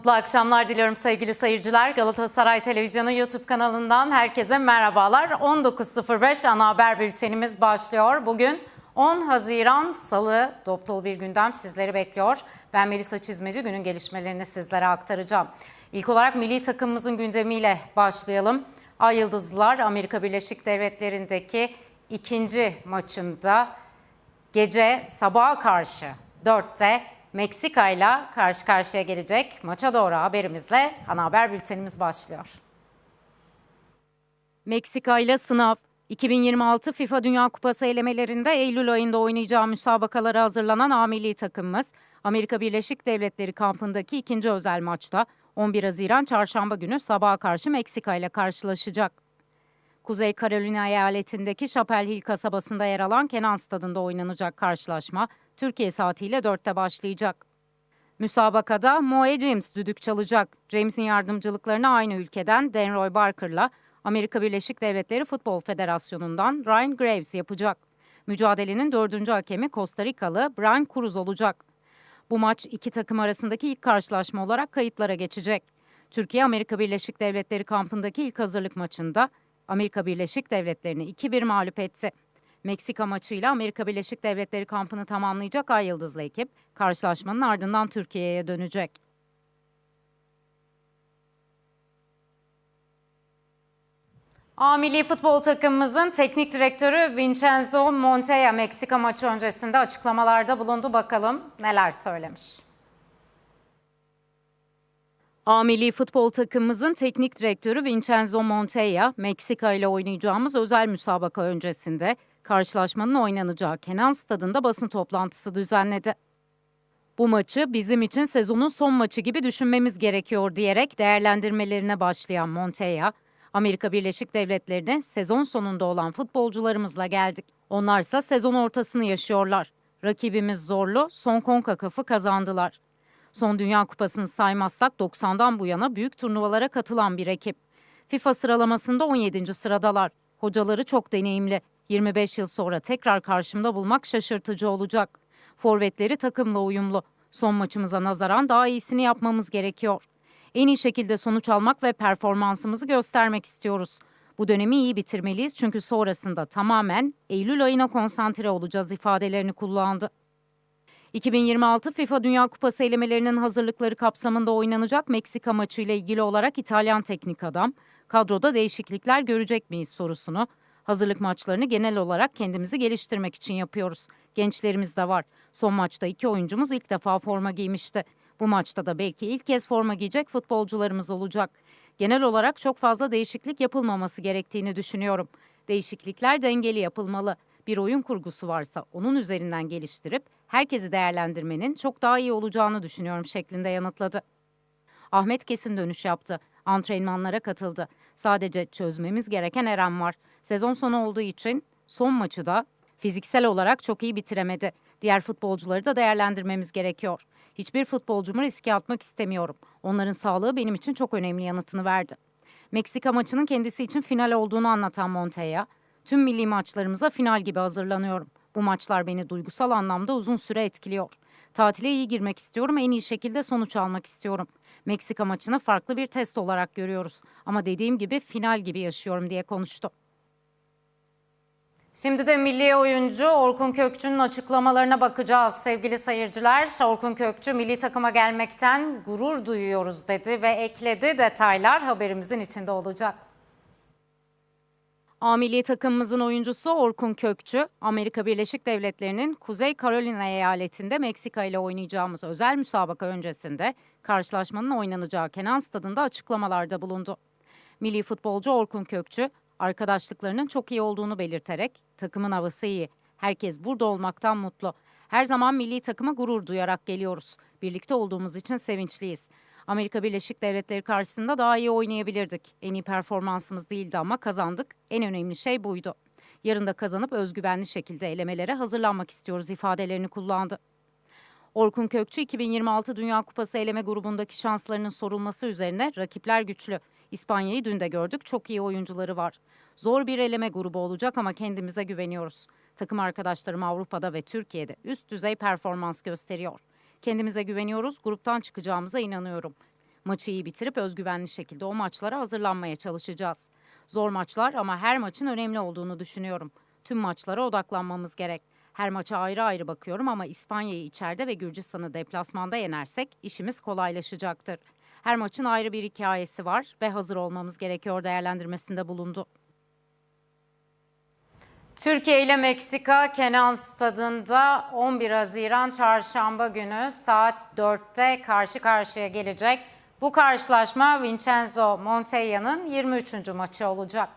Mutlu akşamlar diliyorum sevgili seyirciler. Galatasaray Televizyonu YouTube kanalından herkese merhabalar. 19.05 ana haber bültenimiz başlıyor. Bugün 10 Haziran Salı dop dolu bir gündem sizleri bekliyor. Ben Melisa Çizmeci günün gelişmelerini sizlere aktaracağım. İlk olarak milli takımımızın gündemiyle başlayalım. Ay Yıldızlılar Amerika Birleşik Devletleri'ndeki ikinci maçında gece sabaha karşı 4'te Meksika ile karşı karşıya gelecek. Maça doğru haberimizle ana haber bültenimiz başlıyor. Meksika ile sınav 2026 FIFA Dünya Kupası elemelerinde Eylül ayında oynayacağı müsabakalara hazırlanan A milli takımımız Amerika Birleşik Devletleri kampındaki ikinci özel maçta 11 Haziran çarşamba günü sabaha karşı Meksika ile karşılaşacak. Kuzey Carolina eyaletindeki Chapel Hill kasabasında yer alan Kenan Stadında oynanacak karşılaşma Türkiye saatiyle 4'te başlayacak. Müsabakada Moe James düdük çalacak. James'in yardımcılıklarını aynı ülkeden Denroy Barker'la Amerika Birleşik Devletleri Futbol Federasyonu'ndan Ryan Graves yapacak. Mücadelenin dördüncü hakemi Costa Rikalı Brian Cruz olacak. Bu maç iki takım arasındaki ilk karşılaşma olarak kayıtlara geçecek. Türkiye Amerika Birleşik Devletleri kampındaki ilk hazırlık maçında Amerika Birleşik Devletleri'ni 2-1 mağlup etti. Meksika maçıyla Amerika Birleşik Devletleri kampını tamamlayacak Ay Yıldızlı ekip karşılaşmanın ardından Türkiye'ye dönecek. A milli futbol takımımızın teknik direktörü Vincenzo Montella Meksika maçı öncesinde açıklamalarda bulundu. Bakalım neler söylemiş. A milli futbol takımımızın teknik direktörü Vincenzo Montella, Meksika ile oynayacağımız özel müsabaka öncesinde karşılaşmanın oynanacağı Kenan Stadında basın toplantısı düzenledi. Bu maçı bizim için sezonun son maçı gibi düşünmemiz gerekiyor diyerek değerlendirmelerine başlayan Montella, Amerika Birleşik Devletleri'ne sezon sonunda olan futbolcularımızla geldik. Onlarsa sezon ortasını yaşıyorlar. Rakibimiz zorlu, son CONCACAF'ı kazandılar. Son Dünya Kupası'nı saymazsak 90'dan bu yana büyük turnuvalara katılan bir ekip. FIFA sıralamasında 17. sıradalar. Hocaları çok deneyimli. 25 yıl sonra tekrar karşımda bulmak şaşırtıcı olacak. Forvetleri takımla uyumlu. Son maçımıza nazaran daha iyisini yapmamız gerekiyor. En iyi şekilde sonuç almak ve performansımızı göstermek istiyoruz. Bu dönemi iyi bitirmeliyiz çünkü sonrasında tamamen Eylül ayına konsantre olacağız ifadelerini kullandı. 2026 FIFA Dünya Kupası elemelerinin hazırlıkları kapsamında oynanacak Meksika maçı ile ilgili olarak İtalyan teknik adam, kadroda değişiklikler görecek miyiz sorusunu, hazırlık maçlarını genel olarak kendimizi geliştirmek için yapıyoruz. Gençlerimiz de var. Son maçta iki oyuncumuz ilk defa forma giymişti. Bu maçta da belki ilk kez forma giyecek futbolcularımız olacak. Genel olarak çok fazla değişiklik yapılmaması gerektiğini düşünüyorum. Değişiklikler dengeli yapılmalı. Bir oyun kurgusu varsa onun üzerinden geliştirip herkesi değerlendirmenin çok daha iyi olacağını düşünüyorum şeklinde yanıtladı. Ahmet kesin dönüş yaptı. Antrenmanlara katıldı. Sadece çözmemiz gereken Eren var. Sezon sonu olduğu için son maçı da fiziksel olarak çok iyi bitiremedi. Diğer futbolcuları da değerlendirmemiz gerekiyor. Hiçbir futbolcumu riske atmak istemiyorum. Onların sağlığı benim için çok önemli yanıtını verdi. Meksika maçının kendisi için final olduğunu anlatan Montella, tüm milli maçlarımıza final gibi hazırlanıyorum. Bu maçlar beni duygusal anlamda uzun süre etkiliyor. Tatile iyi girmek istiyorum, en iyi şekilde sonuç almak istiyorum. Meksika maçını farklı bir test olarak görüyoruz. Ama dediğim gibi final gibi yaşıyorum diye konuştu. Şimdi de milli oyuncu Orkun Kökçü'nün açıklamalarına bakacağız sevgili seyirciler. Orkun Kökçü milli takıma gelmekten gurur duyuyoruz dedi ve ekledi detaylar haberimizin içinde olacak. A milli takımımızın oyuncusu Orkun Kökçü, Amerika Birleşik Devletleri'nin Kuzey Carolina eyaletinde Meksika ile oynayacağımız özel müsabaka öncesinde karşılaşmanın oynanacağı Kenan Stadında açıklamalarda bulundu. Milli futbolcu Orkun Kökçü, arkadaşlıklarının çok iyi olduğunu belirterek takımın havası iyi, herkes burada olmaktan mutlu. Her zaman milli takıma gurur duyarak geliyoruz. Birlikte olduğumuz için sevinçliyiz. Amerika Birleşik Devletleri karşısında daha iyi oynayabilirdik. En iyi performansımız değildi ama kazandık. En önemli şey buydu. Yarın da kazanıp özgüvenli şekilde elemelere hazırlanmak istiyoruz ifadelerini kullandı. Orkun Kökçü 2026 Dünya Kupası eleme grubundaki şanslarının sorulması üzerine rakipler güçlü. İspanya'yı dün de gördük. Çok iyi oyuncuları var. Zor bir eleme grubu olacak ama kendimize güveniyoruz. Takım arkadaşlarım Avrupa'da ve Türkiye'de üst düzey performans gösteriyor. Kendimize güveniyoruz. Gruptan çıkacağımıza inanıyorum. Maçı iyi bitirip özgüvenli şekilde o maçlara hazırlanmaya çalışacağız. Zor maçlar ama her maçın önemli olduğunu düşünüyorum. Tüm maçlara odaklanmamız gerek. Her maça ayrı ayrı bakıyorum ama İspanya'yı içeride ve Gürcistan'ı deplasmanda yenersek işimiz kolaylaşacaktır. Her maçın ayrı bir hikayesi var ve hazır olmamız gerekiyor değerlendirmesinde bulundu. Türkiye ile Meksika Kenan Stadında 11 Haziran Çarşamba günü saat 4'te karşı karşıya gelecek. Bu karşılaşma Vincenzo Montella'nın 23. maçı olacak.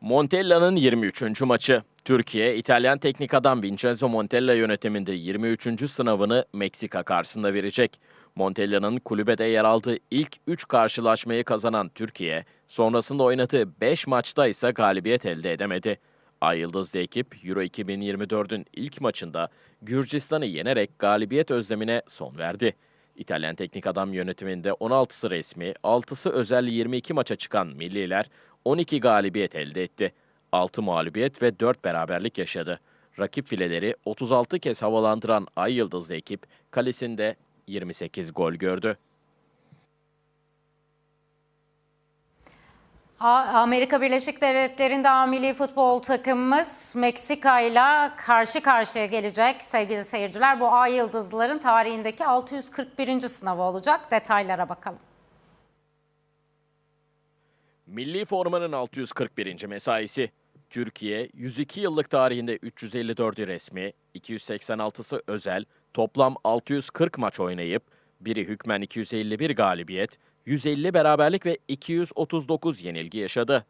Montella'nın 23. maçı. Türkiye, İtalyan teknik adam Vincenzo Montella yönetiminde 23. sınavını Meksika karşısında verecek. Montella'nın kulübede yer aldığı ilk 3 karşılaşmayı kazanan Türkiye, sonrasında oynadığı 5 maçta ise galibiyet elde edemedi. Ay Yıldızlı ekip Euro 2024'ün ilk maçında Gürcistan'ı yenerek galibiyet özlemine son verdi. İtalyan teknik adam yönetiminde 16'sı resmi, 6'sı özel 22 maça çıkan milliler 12 galibiyet elde etti. 6 mağlubiyet ve 4 beraberlik yaşadı. Rakip fileleri 36 kez havalandıran Ay Yıldızlı ekip kalesinde 28 gol gördü. Amerika Birleşik Devletleri'nde A milli futbol takımımız Meksika ile karşı karşıya gelecek sevgili seyirciler. Bu A Yıldızlıların tarihindeki 641. sınavı olacak. Detaylara bakalım. Milli formanın 641. mesaisi. Türkiye 102 yıllık tarihinde 354'ü resmi, 286'sı özel, toplam 640 maç oynayıp biri hükmen 251 galibiyet, 150 beraberlik ve 239 yenilgi yaşadı.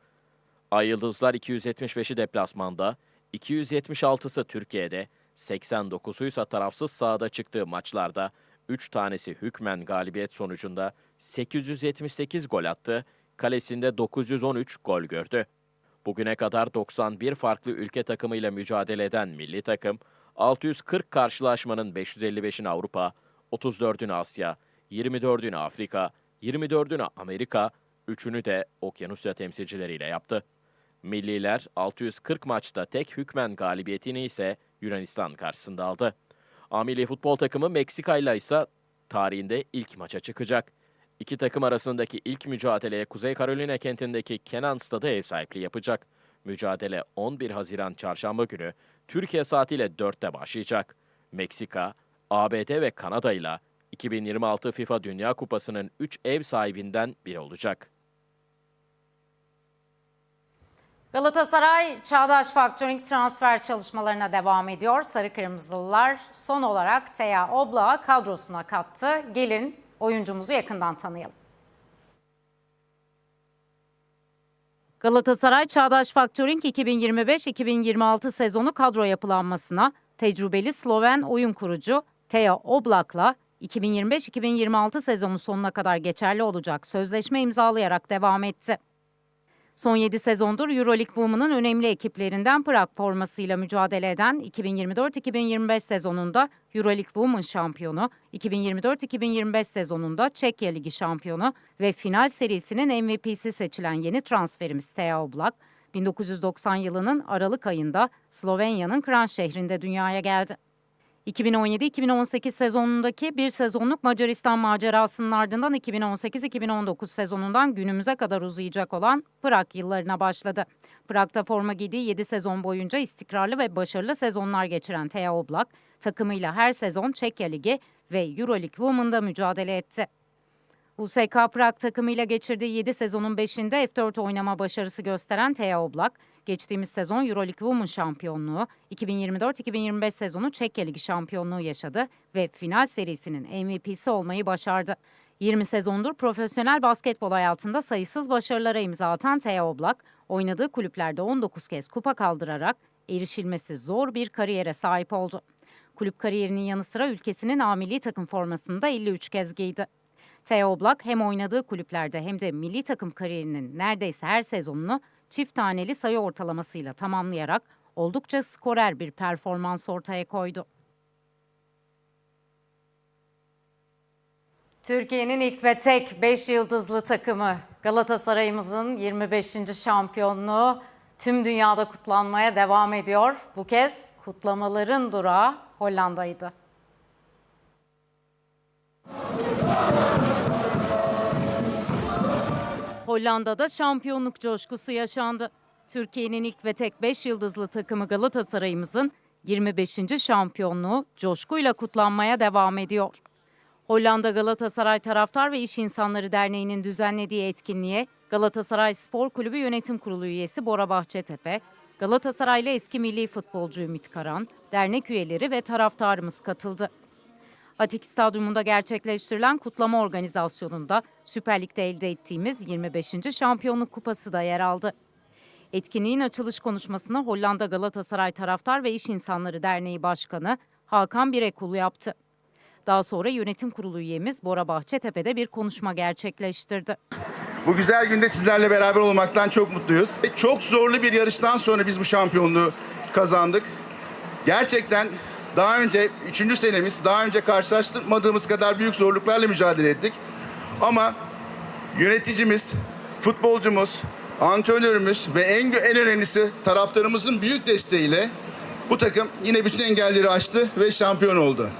Ay Yıldızlar 275'i deplasmanda, 276'sı Türkiye'de, 89'u ise tarafsız sahada çıktığı maçlarda 3 tanesi hükmen galibiyet sonucunda 878 gol attı, kalesinde 913 gol gördü. Bugüne kadar 91 farklı ülke takımıyla mücadele eden milli takım, 640 karşılaşmanın 555'ini Avrupa, 34'ünü Asya, 24'ünü Afrika, 24'ünü Amerika, 3'ünü de Okyanusya temsilcileriyle yaptı. Milliler 640 maçta tek hükmen galibiyetini ise Yunanistan karşısında aldı. A milli futbol takımı Meksika ile ise tarihinde ilk maça çıkacak. İki takım arasındaki ilk mücadeleye Kuzey Carolina kentindeki Kenan Stadı ev sahipliği yapacak. Mücadele 11 Haziran Çarşamba günü Türkiye saatiyle 4'te başlayacak. Meksika, ABD ve Kanada ile 2026 FIFA Dünya Kupası'nın 3 ev sahibinden biri olacak. Galatasaray Çağdaş Factoring transfer çalışmalarına devam ediyor. Sarı Kırmızılılar son olarak Teya Oblak'ı kadrosuna kattı. Gelin oyuncumuzu yakından tanıyalım. Galatasaray Çağdaş Factoring 2025-2026 sezonu kadro yapılanmasına tecrübeli Sloven oyun kurucu Teja Oblak'la 2025-2026 sezonu sonuna kadar geçerli olacak sözleşme imzalayarak devam etti. Son 7 sezondur Euroleague Women'ın önemli ekiplerinden Prag formasıyla mücadele eden 2024-2025 sezonunda Euroleague Women şampiyonu, 2024-2025 sezonunda Çekya Ligi şampiyonu ve final serisinin MVP'si seçilen yeni transferimiz Thea Oblak, 1990 yılının Aralık ayında Slovenya'nın Kran şehrinde dünyaya geldi. 2017-2018 sezonundaki bir sezonluk Macaristan macerasının ardından 2018-2019 sezonundan günümüze kadar uzayacak olan Prag yıllarına başladı. Prag'da forma giydiği 7 sezon boyunca istikrarlı ve başarılı sezonlar geçiren Thea Oblak, takımıyla her sezon Çekya Ligi ve Euroleague Women'da mücadele etti. USK Prag takımıyla geçirdiği 7 sezonun 5'inde F4 oynama başarısı gösteren Thea Oblak, geçtiğimiz sezon Euroleague Women şampiyonluğu, 2024-2025 sezonu Çekya Ligi şampiyonluğu yaşadı ve final serisinin MVP'si olmayı başardı. 20 sezondur profesyonel basketbol hayatında sayısız başarılara imza atan Thea Oblak, oynadığı kulüplerde 19 kez kupa kaldırarak erişilmesi zor bir kariyere sahip oldu. Kulüp kariyerinin yanı sıra ülkesinin A milli takım formasını da 53 kez giydi. Theo Oblak hem oynadığı kulüplerde hem de milli takım kariyerinin neredeyse her sezonunu çift taneli sayı ortalamasıyla tamamlayarak oldukça skorer bir performans ortaya koydu. Türkiye'nin ilk ve tek 5 yıldızlı takımı Galatasaray'ımızın 25. şampiyonluğu tüm dünyada kutlanmaya devam ediyor. Bu kez kutlamaların durağı Hollanda'ydı. Hollanda'da şampiyonluk coşkusu yaşandı. Türkiye'nin ilk ve tek 5 yıldızlı takımı Galatasaray'ımızın 25. şampiyonluğu coşkuyla kutlanmaya devam ediyor. Hollanda Galatasaray Taraftar ve İş İnsanları Derneği'nin düzenlediği etkinliğe Galatasaray Spor Kulübü Yönetim Kurulu üyesi Bora Bahçetepe, Galatasaraylı eski milli futbolcu Ümit Karan, dernek üyeleri ve taraftarımız katıldı. Atik Stadyumunda gerçekleştirilen kutlama organizasyonunda Süper Lig'de elde ettiğimiz 25. şampiyonluk kupası da yer aldı. Etkinliğin açılış konuşmasını Hollanda Galatasaray Taraftar ve İş İnsanları Derneği Başkanı Hakan Birekul yaptı. Daha sonra yönetim kurulu üyemiz Bora Bahçetepe'de bir konuşma gerçekleştirdi. Bu güzel günde sizlerle beraber olmaktan çok mutluyuz. Çok zorlu bir yarıştan sonra biz bu şampiyonluğu kazandık. Gerçekten daha önce üçüncü senemiz, daha önce karşılaştırmadığımız kadar büyük zorluklarla mücadele ettik. Ama yöneticimiz, futbolcumuz, antrenörümüz ve en, en önemlisi taraftarımızın büyük desteğiyle bu takım yine bütün engelleri aştı ve şampiyon oldu.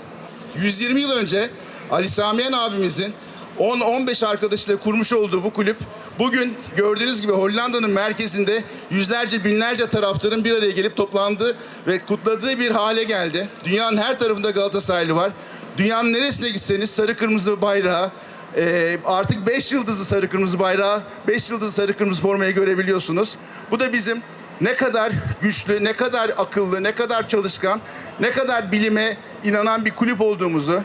120 yıl önce Ali Samiyen abimizin 10-15 arkadaşıyla kurmuş olduğu bu kulüp bugün gördüğünüz gibi Hollanda'nın merkezinde yüzlerce binlerce taraftarın bir araya gelip toplandığı ve kutladığı bir hale geldi. Dünyanın her tarafında Galatasaraylı var. Dünyanın neresine gitseniz sarı kırmızı bayrağı e, artık 5 yıldızlı sarı kırmızı bayrağı, 5 yıldızlı sarı kırmızı formayı görebiliyorsunuz. Bu da bizim ne kadar güçlü, ne kadar akıllı, ne kadar çalışkan, ne kadar bilime inanan bir kulüp olduğumuzu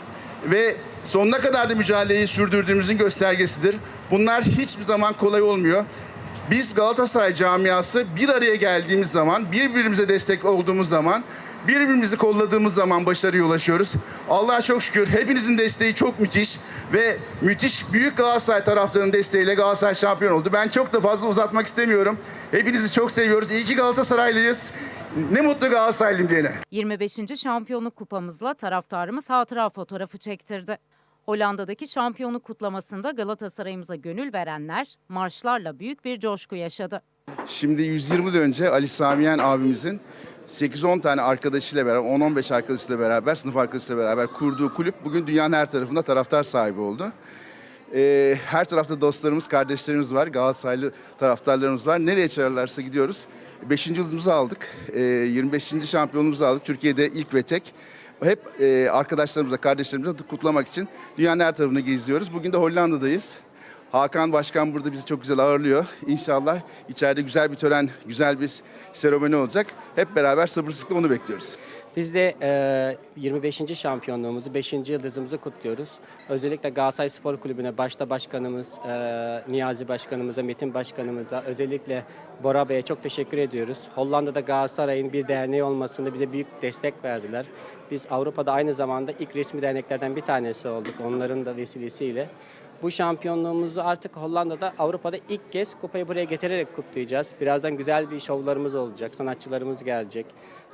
ve sonuna kadar da mücadeleyi sürdürdüğümüzün göstergesidir. Bunlar hiçbir zaman kolay olmuyor. Biz Galatasaray camiası bir araya geldiğimiz zaman, birbirimize destek olduğumuz zaman, birbirimizi kolladığımız zaman başarıya ulaşıyoruz. Allah'a çok şükür hepinizin desteği çok müthiş ve müthiş büyük Galatasaray taraftarının desteğiyle Galatasaray şampiyon oldu. Ben çok da fazla uzatmak istemiyorum. Hepinizi çok seviyoruz. İyi ki Galatasaraylıyız. Ne mutlu Galatasaraylıyım diyene. 25. şampiyonluk kupamızla taraftarımız hatıra fotoğrafı çektirdi. Hollanda'daki şampiyonluk kutlamasında Galatasaray'ımıza gönül verenler marşlarla büyük bir coşku yaşadı. Şimdi 120 yıl önce Ali Samiyen abimizin 8-10 tane arkadaşıyla beraber, 10-15 arkadaşıyla beraber, sınıf arkadaşıyla beraber kurduğu kulüp bugün dünyanın her tarafında taraftar sahibi oldu. Ee, her tarafta dostlarımız, kardeşlerimiz var, Galatasaraylı taraftarlarımız var. Nereye çağırırlarsa gidiyoruz. 5. yıldızımızı aldık, ee, 25. şampiyonumuzu aldık. Türkiye'de ilk ve tek. Hep e, arkadaşlarımızla, kardeşlerimizle kutlamak için dünyanın her tarafını geziyoruz. Bugün de Hollanda'dayız. Hakan Başkan burada bizi çok güzel ağırlıyor. İnşallah içeride güzel bir tören, güzel bir seremoni olacak. Hep beraber sabırsızlıkla onu bekliyoruz. Biz de e, 25. şampiyonluğumuzu, 5. yıldızımızı kutluyoruz. Özellikle Galatasaray Spor Kulübü'ne başta başkanımız, e, Niyazi Başkanımıza, Metin Başkanımıza, özellikle Bora Bey'e çok teşekkür ediyoruz. Hollanda'da Galatasaray'ın bir derneği olmasında bize büyük destek verdiler. Biz Avrupa'da aynı zamanda ilk resmi derneklerden bir tanesi olduk onların da vesilesiyle. Bu şampiyonluğumuzu artık Hollanda'da, Avrupa'da ilk kez kupayı buraya getirerek kutlayacağız. Birazdan güzel bir şovlarımız olacak, sanatçılarımız gelecek.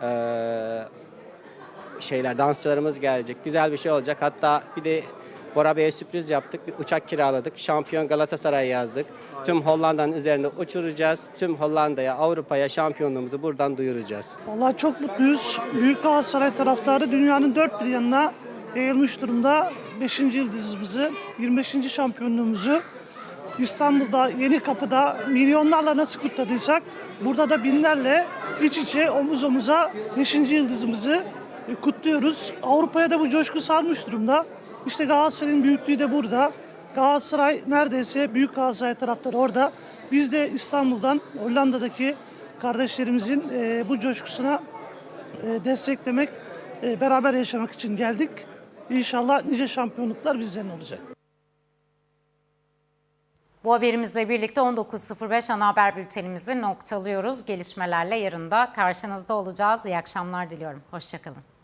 Ee, şeyler, dansçılarımız gelecek. Güzel bir şey olacak. Hatta bir de Bora Bey'e sürpriz yaptık. Bir uçak kiraladık. Şampiyon Galatasaray yazdık. Tüm Hollanda'nın üzerinde uçuracağız. Tüm Hollanda'ya, Avrupa'ya şampiyonluğumuzu buradan duyuracağız. Vallahi çok mutluyuz. Büyük Galatasaray taraftarı dünyanın dört bir yanına yayılmış durumda. 5. yıldızımızı, 25. şampiyonluğumuzu İstanbul'da, Yeni Kapı'da milyonlarla nasıl kutladıysak burada da binlerle iç içe omuz omuza 5. yıldızımızı kutluyoruz. Avrupa'ya da bu coşku sarmış durumda. İşte Galatasaray'ın büyüklüğü de burada. Galatasaray neredeyse büyük Galatasaray taraftarı orada. Biz de İstanbul'dan Hollanda'daki kardeşlerimizin e, bu coşkusuna e, desteklemek, e, beraber yaşamak için geldik. İnşallah nice şampiyonluklar bizden olacak. Bu haberimizle birlikte 19.05 ana haber bültenimizi noktalıyoruz. Gelişmelerle yarın da karşınızda olacağız. İyi akşamlar diliyorum. Hoşçakalın.